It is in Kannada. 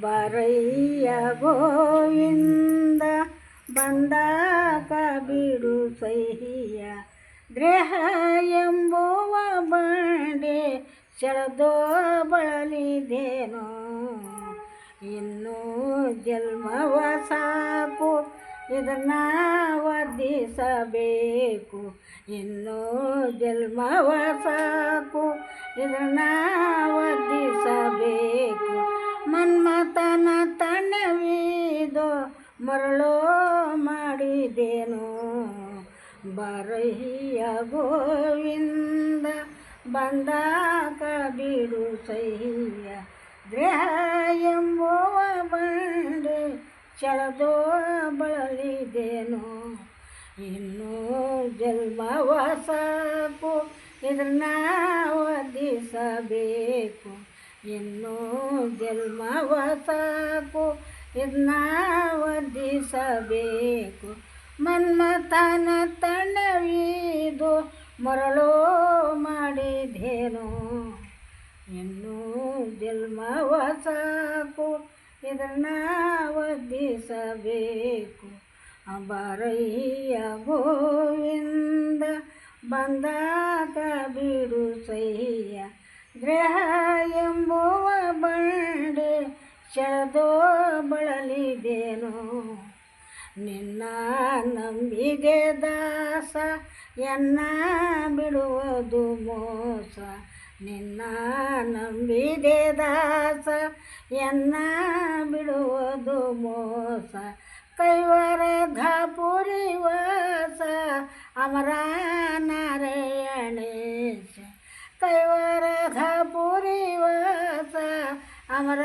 ಬರಯ್ಯ ಗೋವಿಂದ ಬಂದಾಕ ಬಿಡು ಸಹಿಯ ದೇಹ ಎಂಬುವ ಬಂಡೆ ಶರದೋ ಬಳಲಿದೇನೋ. ಇನ್ನೂ ಜನ್ಮವ ಸಾಕು ಇದನ್ನ ವರ್ಧಿಸಬೇಕು. ಇನ್ನೂ ಜನ್ಮವ ಸಾಕು ಇದನ್ನ ವರ್ಧಿಸಬೇಕು. ಮನ್ಮತನ ತಣ್ಣವಿದು ಮರಳೋ ಮಾಡಿದೇನು. ಬರಹಿಯ ಗೋವಿಂದ ಬಂದಾಕ ಬಿಡು ಸಹಿಯ ದೇಹ ಎಂಬುವ ಬಂಡೆ ಚಳದೋ ಬಳಲಿದೇನು. ಇನ್ನೂ ಜನ್ಮವಸಕು ಇದನ್ನ ವರ್ಧಿಸಬೇಕು ಇನ್ನೂ ಜನ್ಮವ ಸಾಕು ಇದನ್ನ ವರ್ಧಿಸಬೇಕು ಮನ್ಮಥನ ತಣ್ಣವಿದು ಮರಳೋ ಮಾಡಿದೇನು? ಇನ್ನೂ ಜನ್ಮವ ಸಾಕು ಇದನ್ನ ವರ್ಧಿಸಬೇಕು ಅಬರಯ್ಯ ಗೋವಿಂದ ಬಂದಾಗ ಬಿಡು ಸಹ್ಯ ಗ್ರಹ ಸೆಳೆದೋ ಬಳಲಿದೇನು ನಿನ್ನ ನಂಬಿಗೆ ದಾಸ ಎನ್ನ ಬಿಡುವುದು ಮೋಸ ನಿನ್ನ ನಂಬಿದೆ ದಾಸ ಎನ್ನ ಬಿಡುವುದು ಮೋಸ ಕೈವರದ ಪುರಿವಾಸ ಅಮರ ನಾರಾಯಣೇಶ ಕೈವರದ ಪುರಿವಾಸ ಅಮರ